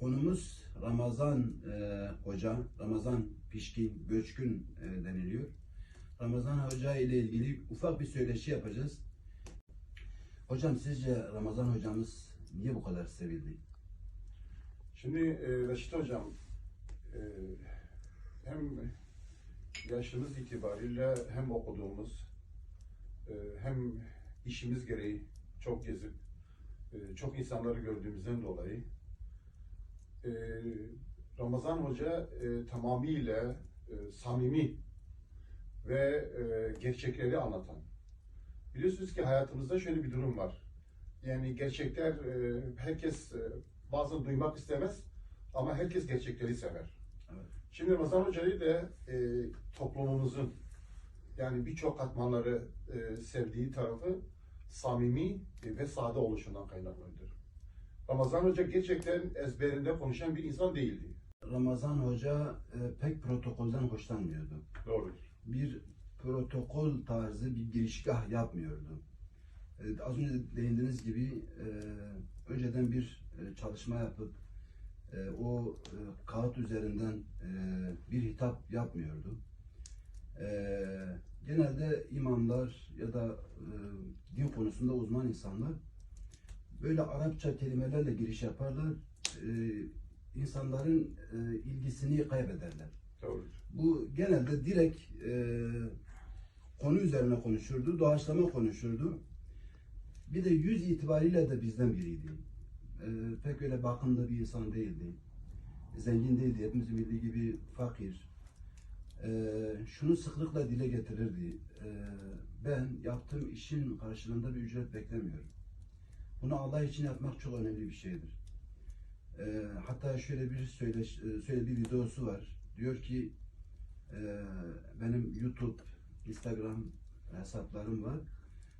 Konumuz Ramazan e, Hoca, Ramazan Pişkin, Göçkün e, deniliyor. Ramazan Hoca ile ilgili ufak bir söyleşi yapacağız. Hocam sizce Ramazan hocamız niye bu kadar sevildi? Şimdi e, Reşit Hocam e, hem yaşımız itibariyle hem okuduğumuz e, hem işimiz gereği çok gezip e, çok insanları gördüğümüzden dolayı e, Ramazan Hoca e, tamamıyla e, samimi ve e, gerçekleri anlatan. Biliyorsunuz ki hayatımızda şöyle bir durum var. Yani gerçekler e, herkes e, bazen duymak istemez ama herkes gerçekleri sever. Evet. Şimdi Ramazan Hoca'yı da e, toplumumuzun yani birçok katmanları e, sevdiği tarafı samimi ve sade oluşundan kaynaklanıyor. Ramazan Hoca gerçekten ezberinde konuşan bir insan değildi. Ramazan Hoca e, pek protokolden hoşlanmıyordu. Doğrudur. Bir protokol tarzı bir girişgah yapmıyordu. E, az önce değindiğiniz gibi e, önceden bir e, çalışma yapıp e, o e, kağıt üzerinden e, bir hitap yapmıyordu. E, genelde imamlar ya da e, din konusunda uzman insanlar böyle Arapça kelimelerle giriş yaparlar. E, insanların e, ilgisini kaybederler. Doğrudur. Bu genelde direkt e, konu üzerine konuşurdu, doğaçlama konuşurdu. Bir de yüz itibariyle de bizden biriydi. E, pek öyle bakımlı bir insan değildi. Zengin değildi, hepimizin bildiği gibi fakir. E, şunu sıklıkla dile getirirdi. E, ben yaptığım işin karşılığında bir ücret beklemiyorum. Bunu Allah için yapmak çok önemli bir şeydir. E, hatta şöyle bir söyleş, e, şöyle bir videosu var. Diyor ki e, benim YouTube, Instagram hesaplarım var.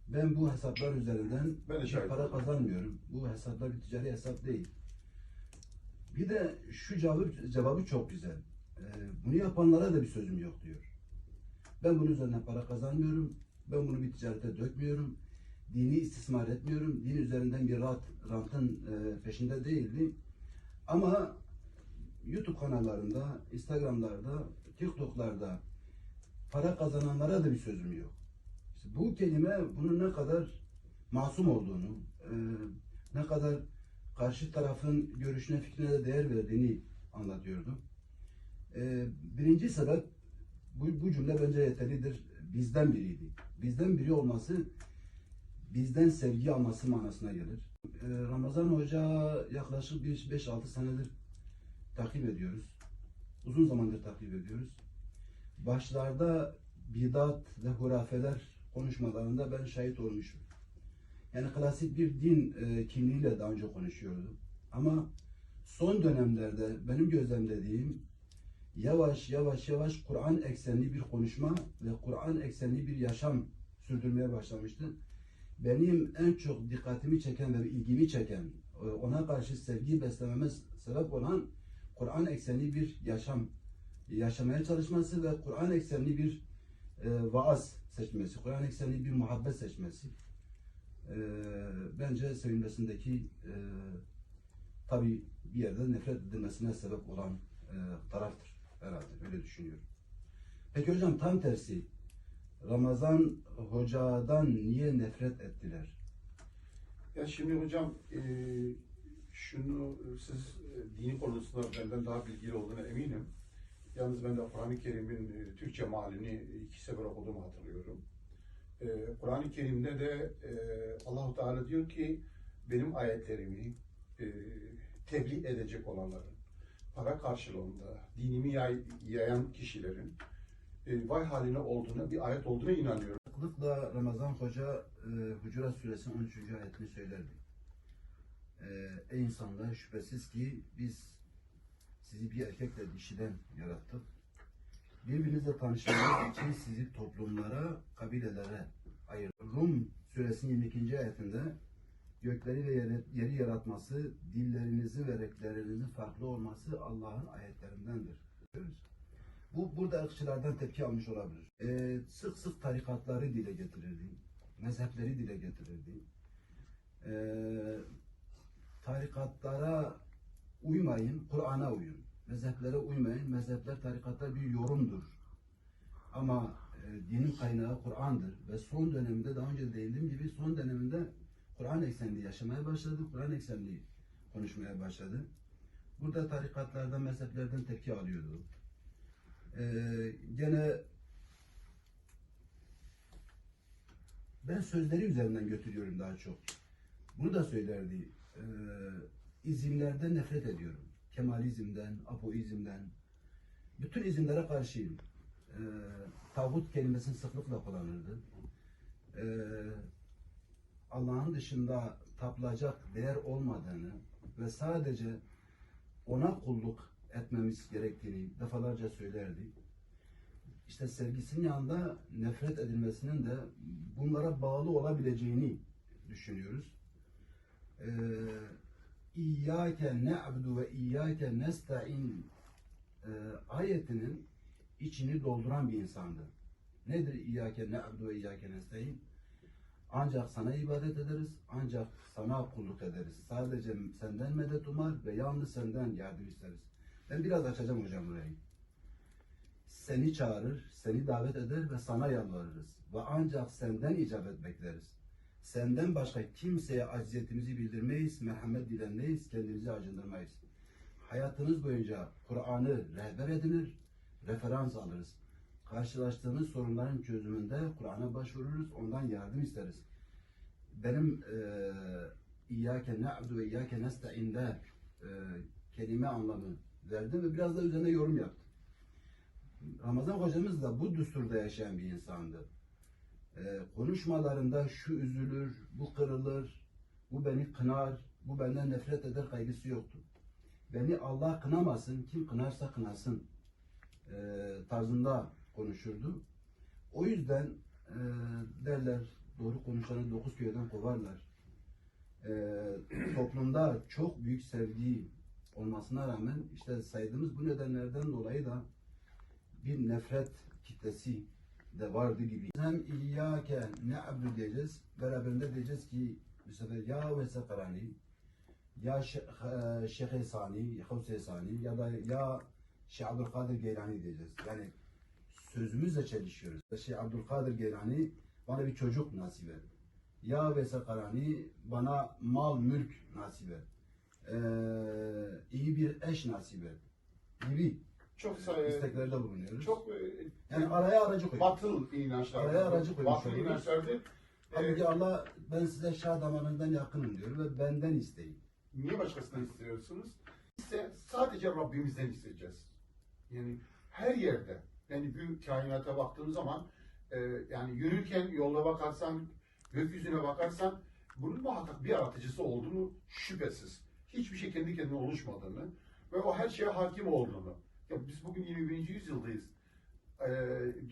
Ben bu hesaplar üzerinden Ben şahit para kazanmıyorum. Bu hesaplar bir ticari hesap değil. Bir de şu cevabı, cevabı çok güzel. E, bunu yapanlara da bir sözüm yok diyor. Ben bunun üzerinden para kazanmıyorum. Ben bunu bir ticarete dökmüyorum. Dini istismar etmiyorum. Din üzerinden bir rant, rantın e, peşinde değildi. Ama YouTube kanallarında, Instagram'larda, TikTok'larda para kazananlara da bir sözüm yok. İşte bu kelime bunun ne kadar masum olduğunu, e, ne kadar karşı tarafın görüşüne, fikrine de değer verdiğini anlatıyordu. E, birinci sebep, bu, bu cümle bence yeterlidir. Bizden biriydi. Bizden biri olması, bizden sevgi alması manasına gelir. E, Ramazan Hoca yaklaşık bir 5-6 senedir takip ediyoruz. Uzun zamandır takip ediyoruz. Başlarda bidat ve hurafeler konuşmalarında ben şahit olmuşum. Yani klasik bir din e, kimliğiyle daha önce konuşuyordu. Ama son dönemlerde benim gözlemlediğim yavaş yavaş yavaş Kur'an eksenli bir konuşma ve Kur'an eksenli bir yaşam sürdürmeye başlamıştı. Benim en çok dikkatimi çeken ve ilgimi çeken, e, ona karşı sevgi beslememe sebep olan Kur'an eksenli bir yaşam yaşamaya çalışması ve Kur'an eksenli bir e, vaaz seçmesi, Kur'an eksenli bir muhabbet seçmesi. E, bence sevilmesindeki e, tabi bir yerde nefret edilmesine sebep olan e, taraftır herhalde. Öyle düşünüyorum. Peki hocam tam tersi Ramazan hocadan niye nefret ettiler? Ya şimdi hocam e, şunu siz e, dini konusunda benden daha bilgili olduğuna eminim. Yalnız ben de Kur'an-ı Kerim'in e, Türkçe mealini iki sefer okuduğumu hatırlıyorum. E, Kur'an-ı Kerim'de de e, Allahu Teala diyor ki benim ayetlerimi e, tebliğ edecek olanların para karşılığında dinimi yay, yayan kişilerin e, vay haline olduğuna bir ayet olduğuna inanıyorum. Sıklıkla Ramazan Hoca e, Hucurat Suresinin 13. ayetini söylerdi. E, Ey insanlar şüphesiz ki biz sizi bir erkekle dişiden yarattık. Birbirinizle tanışmanız için sizi toplumlara, kabilelere ayırdık. Rum Suresinin 22. ayetinde gökleri ve yeri, yaratması, dillerinizin ve renklerinizin farklı olması Allah'ın ayetlerindendir. diyoruz. Bu burada ırkçılardan tepki almış olabilir. Ee, sık sık tarikatları dile getirirdi. Mezhepleri dile getirirdi. Ee, tarikatlara uymayın, Kur'an'a uyun. Mezheplere uymayın. Mezhepler, tarikatlar bir yorumdur. Ama e, dinin kaynağı Kur'an'dır. Ve son döneminde, daha önce değindiğim gibi son döneminde Kur'an eksenli yaşamaya başladı. Kur'an eksenli konuşmaya başladı. Burada tarikatlardan, mezheplerden tepki alıyordu. Ee, gene ben sözleri üzerinden götürüyorum daha çok. Bunu da söylerdi. Ee, izimlerden nefret ediyorum. Kemalizmden, apoizmden. Bütün izimlere karşıyım. Ee, tağut kelimesini sıklıkla kullanırdı. Ee, Allah'ın dışında tapılacak değer olmadığını ve sadece ona kulluk etmemiz gerektiğini defalarca söylerdi. İşte sevgisinin yanında nefret edilmesinin de bunlara bağlı olabileceğini düşünüyoruz. Ee, İyyâke ne'abdu ve İyyâke nesta'in e, ayetinin içini dolduran bir insandı. Nedir İyyâke ne'abdu ve İyyâke nesta'in? Ancak sana ibadet ederiz, ancak sana kulluk ederiz. Sadece senden medet umar ve yalnız senden yardım isteriz. Ben biraz açacağım hocam burayı. Seni çağırır, seni davet eder ve sana yalvarırız. Ve ancak senden icabet bekleriz. Senden başka kimseye acziyetimizi bildirmeyiz, merhamet dilenmeyiz, kendimizi acındırmayız. Hayatınız boyunca Kur'an'ı rehber edinir, referans alırız. Karşılaştığımız sorunların çözümünde Kur'an'a başvururuz, ondan yardım isteriz. Benim eee İyyâke ne'abdu ve İyyâke nesta'inde eee kelime anlamı verdim ve biraz da üzerine yorum yaptım. Ramazan hocamız da bu düsturda yaşayan bir insandı. Eee, konuşmalarında şu üzülür, bu kırılır, bu beni kınar, bu benden nefret eder kaygısı yoktu. Beni Allah kınamasın, kim kınarsa kınasın eee, tarzında konuşurdu. O yüzden eee, derler doğru konuşanı dokuz köyden kovarlar. Eee, toplumda çok büyük sevgi olmasına rağmen işte saydığımız bu nedenlerden dolayı da bir nefret kitlesi de vardı gibi. Hem İyyâke ne'abdu diyeceğiz. Beraberinde diyeceğiz ki bu sefer ya ve seferani ya Şeyh- e, Şeyh Esani, Havs Esani ya da ya Şeyh Abdülkadir Geylani diyeceğiz. Yani sözümüzle çelişiyoruz. Şeyh Abdülkadir Geylani bana bir çocuk nasip et. Ya ve Sekarani bana mal mülk nasip et. Ee, iyi bir eş nasip et. Gibi Çok say- isteklerde bulunuyoruz. çok e, yani araya aracı koyuyoruz. batıl inançlar. Araya aracı koymuş Batıl inançlardır. Halbuki Ee, Allah ben size şah damarından yakınım diyor ve benden isteyin. Niye başkasından istiyorsunuz? İşte sadece Rabbimizden isteyeceğiz. Yani her yerde, yani büyük kainata baktığın zaman, e, yani yürürken yolda bakarsan, gökyüzüne bakarsan, bunun muhakkak bir yaratıcısı olduğunu şüphesiz. Hiçbir şey kendi kendine oluşmadığını ve o her şeye hakim olduğunu. Ya biz bugün 21. yüzyıldayız. E,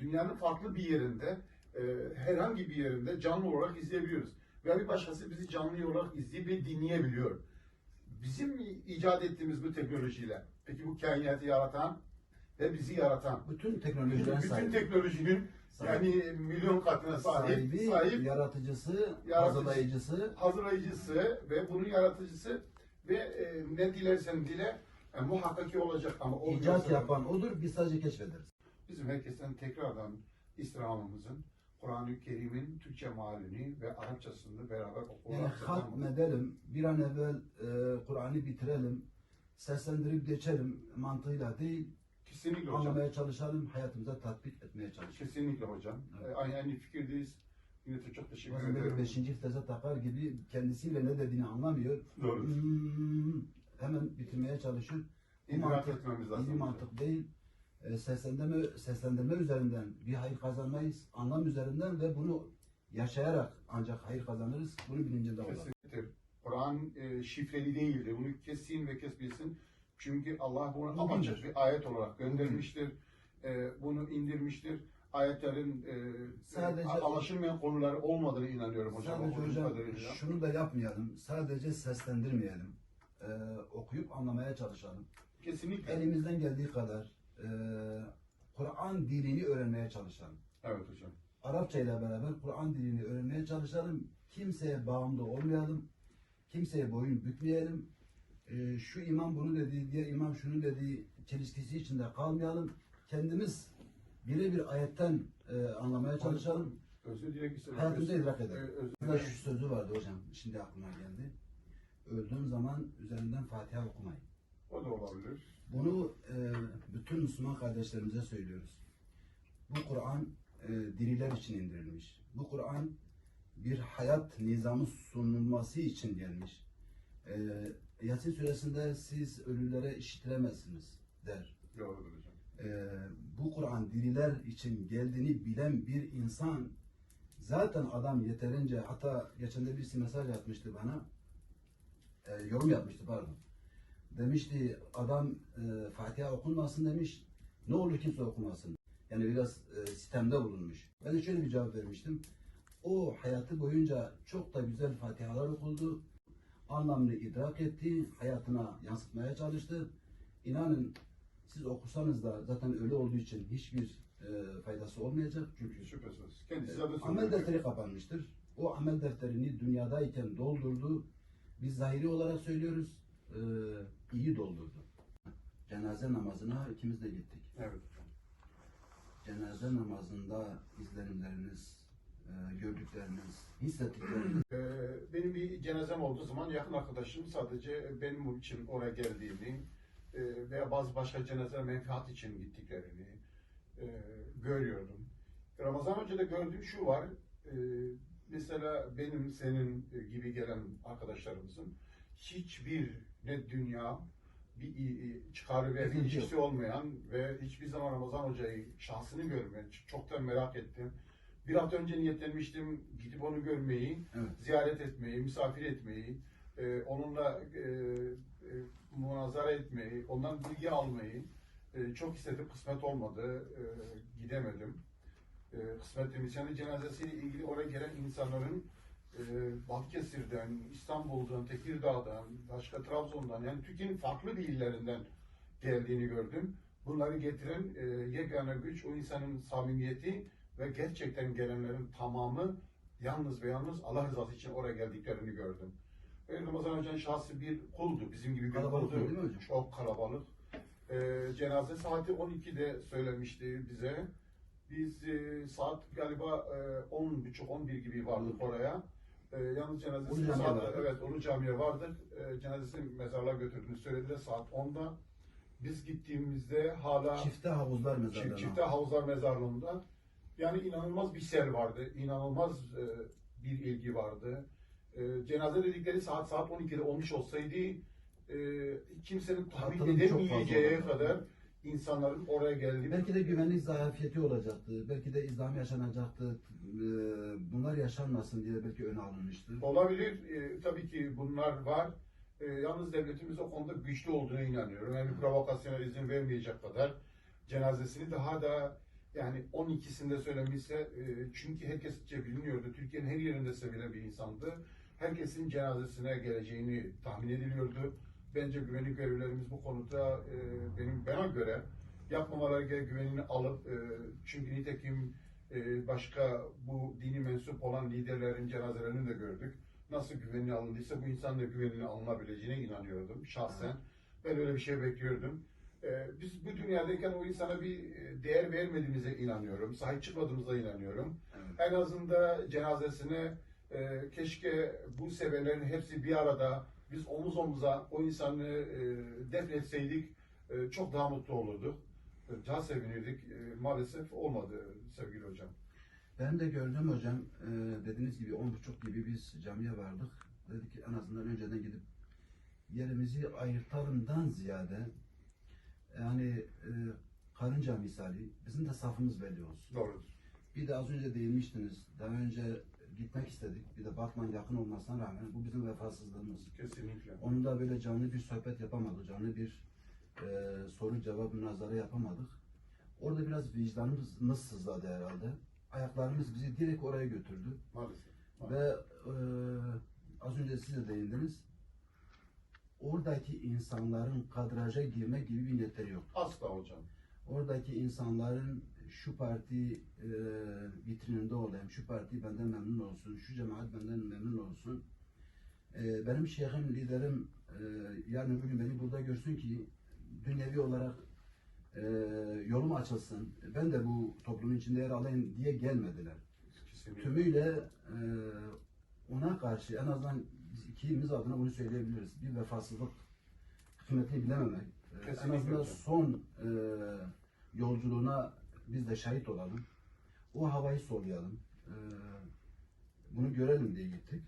dünyanın farklı bir yerinde, e, herhangi bir yerinde canlı olarak izleyebiliyoruz. Veya bir başkası bizi canlı olarak izleyip ve dinleyebiliyor bizim icat ettiğimiz bu teknolojiyle, peki bu kainatı yaratan ve bizi yaratan, Bütün teknolojilerin bütün sahibi. teknolojinin Sahibi. yani milyon katına sahip, sahibi, sahip, yaratıcısı, Yaratıcısı. hazırlayıcısı. hazırlayıcısı ve bunun yaratıcısı ve e, ne dilersen dile e, muhakkak ki olacak ama icat olmuyorsa- yapan odur, biz sadece keşfederiz. Bizim herkesten tekrardan istirhamımızın Kur'an-ı Kerim'in Türkçe mealini ve Arapçasını beraber Yani okuyarak hatmedelim, bir an evvel e, Kur'an'ı bitirelim, seslendirip geçelim mantığıyla değil, Kesinlikle hocam. anlamaya çalışalım, hayatımıza tatbik etmeye çalışalım. Kesinlikle hocam. Evet. E, Aynı, aynı fikirdeyiz. De çok teşekkür Bazen böyle ederim. beşinci vitese takar gibi kendisiyle ne dediğini anlamıyor. Doğru. Hmm, hemen bitirmeye çalışır. Bu İdrak mantık etmemiz iyi lazım. bir mantık değil. E, seslendirme, seslendirme üzerinden bir hayır kazanmayız. Anlam üzerinden ve bunu yaşayarak ancak hayır kazanırız. Bunu bilincinde olalım. Kesinlikle. Kur'an e, şifreli değildir. Bunu kesin ve kes bilsin. Çünkü Allah bunu Bu apaçık bir ayet olarak göndermiştir. E, bunu indirmiştir. Ayetlerin e, Sadece- e, anlaşılmayan konuları olmadığını inanıyorum hocam. Sadece hocam kadarıyla. şunu da yapmayalım. Sadece seslendirmeyelim. E, okuyup anlamaya çalışalım. Kesinlikle. Elimizden geldiği kadar e, Kur'an dilini öğrenmeye çalışalım. Evet hocam. Arapça ile beraber Kur'an dilini öğrenmeye çalışalım. Kimseye bağımlı olmayalım. Kimseye boyun bükmeyelim. e, şu imam bunu dedi, diğer imam şunu dedi çelişkisi içinde kalmayalım. Kendimiz birebir ayetten e, anlamaya çalışalım. Özür dilerim. ki- Hayatımıza idrak edelim. Burada şu sözü vardı hocam. Şimdi aklıma geldi. Öldüğüm zaman üzerinden Fatiha okumayın. O da olabilir. Bunu e, bütün Müslüman kardeşlerimize söylüyoruz. Bu Kur'an e, diriler için indirilmiş. Bu Kur'an bir hayat nizamı sunulması için gelmiş. E, Yasin suresinde siz ölülere işitiremezsiniz der. Doğrudur hocam. E, bu Kur'an diriler için geldiğini bilen bir insan zaten adam yeterince hatta geçen de birisi mesaj atmıştı bana. E, yorum yapmıştı pardon. Demişti adam e, Fatiha okunmasın demiş. Ne olur kimse okumasın. Yani biraz e, sistemde bulunmuş. Ben de şöyle bir cevap vermiştim. O hayatı boyunca çok da güzel Fatihalar okuldu. Anlamını idrak etti hayatına yansıtmaya çalıştı. İnanın siz okusanız da zaten öyle olduğu için hiçbir e, faydası olmayacak çünkü Şüphesiz. Kendisi zaten amel defteri kapanmıştır. O amel defterini dünyadayken doldurdu. Biz zahiri olarak söylüyoruz, e, iyi doldurdu. Cenaze namazına ikimiz de gittik. Evet. Cenaze namazında izlenimleriniz, e, gördükleriniz, hissettikleriniz Ee, benim bir cenazem olduğu zaman yakın arkadaşım sadece benim için oraya geldiğini e, veya bazı başka cenazeler menfaat için gittiklerini e, görüyordum. Ramazan Hoca'da gördüğüm şu var, e, mesela benim senin gibi gelen arkadaşlarımızın hiçbir ne dünya bir i- çıkarı ve ilişkisi olmayan ve hiçbir zaman Ramazan Hoca'yı şahsını görmeyen, çok da merak ettim. Bir hafta önce niyetlenmiştim gidip onu görmeyi, Evet. ziyaret etmeyi, misafir etmeyi, e, onunla e, e, münazara etmeyi, ondan bilgi almayı e, çok istedim. Kısmet olmadı, e, gidemedim. E, kısmet demişken cenazesiyle ilgili oraya gelen insanların e, Balıkesir'den, İstanbul'dan, Tekirdağ'dan, başka Trabzon'dan yani Türkiye'nin farklı bir illerinden geldiğini gördüm. Bunları getiren e, yegane güç o insanın samimiyeti ve gerçekten gelenlerin tamamı yalnız ve yalnız Allah rızası için oraya geldiklerini gördüm. Ve Ramazan Hoca'nın şahsı bir kuldu, bizim gibi bir Kalabalık kuldu. değil mi hocam? Çok kalabalık. Ee, cenaze saati 12'de söylemişti bize. Biz e, saat galiba e, 10.30-11 gibi vardık oraya. E, yalnız cenazesi Ulu Cami'ye saat, evet Ulu Cami'ye vardık. E, cenazesini mezarlığa götürdüğünü söylediler saat 10'da. Biz gittiğimizde hala çifte havuzlar mezarlarına. Çift, çifte havuzlar mezarlığında yani inanılmaz bir sel vardı. inanılmaz e, bir ilgi vardı. E, cenaze dedikleri saat saat 12'de olmuş olsaydı e, kimsenin tahmin Katılım çok fazla edemeyeceği olurdu. kadar insanların oraya geldiğini Belki de güvenlik zafiyeti olacaktı. Belki de izdiham yaşanacaktı. E, bunlar yaşanmasın diye belki öne alınmıştır. olabilir. E, tabii ki bunlar var. E, yalnız devletimiz o konuda güçlü olduğuna inanıyorum. Yani provokasyona izin vermeyecek kadar cenazesini daha da yani 12'sinde söylemişse e, çünkü herkesçe biliniyordu. Türkiye'nin her yerinde sevilen bir insandı. Herkesin cenazesine geleceğini tahmin ediliyordu. Bence güvenlik görevlilerimiz bu konuda e, benim bana göre yapmamaları gereken güvenini alıp e, çünkü nitekim e, başka bu dini mensup olan liderlerin cenazelerini de gördük. Nasıl güvenini alındıysa bu insanın da güvenini alınabileceğine inanıyordum şahsen. Ben öyle bir şey bekliyordum. Ee, biz bu dünyadayken o insana bir e, değer vermediğimize inanıyorum. Sahip çıkmadığımıza inanıyorum. En azından cenazesine e, keşke bu sevenlerin hepsi bir arada biz omuz omuza o insanı e, defnetseydik e, çok daha mutlu olurduk. E, Daha sevinirdik. E, maalesef olmadı sevgili hocam. Ben de gördüm hocam. e, dediğiniz gibi on buçuk gibi biz camiye vardık. Dedik ki en azından önceden gidip yerimizi ayırtalımdan ziyade yani e, karınca misali bizim de safımız belli olsun. Doğrudur. Bir de az önce değinmiştiniz. Daha önce gitmek istedik. Bir de Batman yakın olmasına rağmen bu bizim vefasızlığımız. Kesinlikle. Onunla böyle canlı bir sohbet yapamadık. Canlı bir e, soru cevap münazara yapamadık. Orada biraz vicdanımız sızladı herhalde. Ayaklarımız bizi direkt oraya götürdü. Maalesef. Ve e, az önce siz de değindiniz. Oradaki insanların kadraja girme gibi bir niyetleri yok. Asla hocam. Oradaki insanların şu parti e, vitrininde olayım, şu parti benden memnun olsun, şu cemaat benden memnun olsun. Ee, benim şeyhim, liderim e, yarın öbür gün beni burada görsün ki dünyevi olarak e, yolum açılsın. Ben de bu toplumun içinde yer alayım diye gelmediler. Kesinlikle. Tümüyle e, ona karşı en azından biz ikimiz adına bunu söyleyebiliriz. Bir vefasızlık kıymetini bilememek. E, en Kesinlikle azından hocam. son e, yolculuğuna biz de şahit olalım. O havayı soluyalım. E, bunu görelim diye gittik.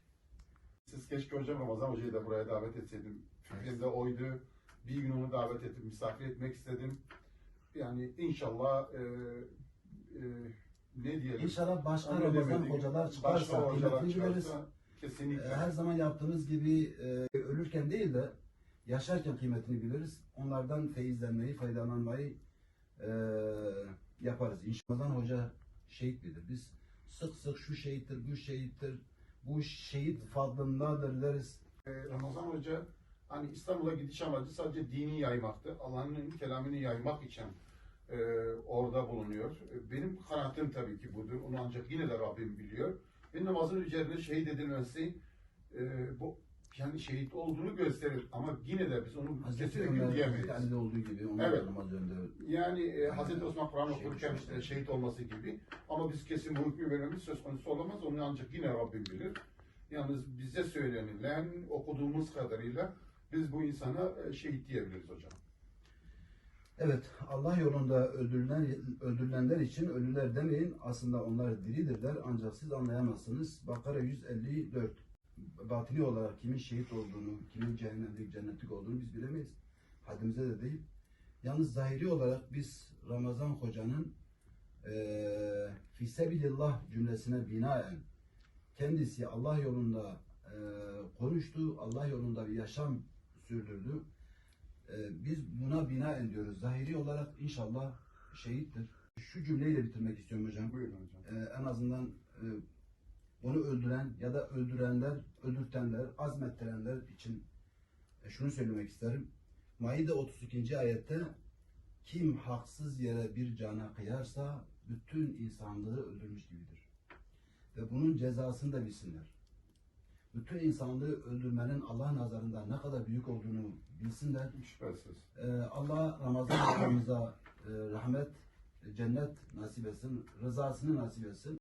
Siz keşke hocam Ramazan Hoca'yı da buraya davet etseydim. Fikrim de oydu. Bir gün onu davet edip misafir etmek istedim. Yani inşallah e, e, ne diyelim? İnşallah başka Ramazan hocalar Başka çıkarsa hocalar kıymetini biliriz. çıkarsa kesinlikle. E, her zaman yaptığımız gibi e, ölürken değil de yaşarken kıymetini biliriz. Onlardan feyizlenmeyi, faydalanmayı e, yaparız. İnşallah hoca şehit bilir. Biz sık sık şu şehittir, bu şehittir, bu şehit fadlındadır deriz. Ee, Ramazan Hoca hani İstanbul'a gidiş amacı sadece dini yaymaktı. Allah'ın kelamını yaymak için e, orada bulunuyor. E, Benim kanaatim tabii ki budur. Onu ancak yine de Rabbim biliyor. Ve namazın üzerine şehit edilmesi e, bu yani şehit olduğunu gösterir. Ama yine de biz onu Hazreti kesinlikle diyemeyiz. Ali'de olduğu gibi onun Evet. önde. Yani e, Hazreti Osman Kur'an okurken işte şehit olması gibi. Ama biz kesin bu hükmü vermemiz söz konusu olamaz. Onu ancak yine Rabbim bilir. Yalnız bize söylenilen, okuduğumuz kadarıyla biz bu insana e, şehit diyebiliriz hocam. Evet, Allah yolunda öldürülen, öldürülenler için ölüler demeyin. Aslında onlar diridirler ancak siz anlayamazsınız. Bakara 154. Batini olarak kimin şehit olduğunu, kimin cehennemlik, cennetlik olduğunu biz bilemeyiz. Haddimize de değil. Yalnız zahiri olarak biz Ramazan Hoca'nın eee Fisebilillah cümlesine binaen kendisi Allah yolunda eee, konuştu, Allah yolunda bir yaşam sürdürdü. Ee, biz buna binaen diyoruz. Zahiri olarak inşallah şehittir. Şu cümleyle bitirmek istiyorum hocam. Buyurun hocam. Ee, en azından e, onu öldüren ya da öldürenler, öldürtenler, azmettirenler için e, şunu söylemek isterim. Maide 32. ayette kim haksız yere bir cana kıyarsa bütün insanlığı öldürmüş gibidir. Ve bunun cezasını da bilsinler. Bütün insanlığı öldürmenin Allah nazarında ne kadar büyük olduğunu bilsinler. Şüphesiz. Ee, Allah Ramazan ayımıza e, rahmet, cennet nasip etsin, rızasını nasip etsin.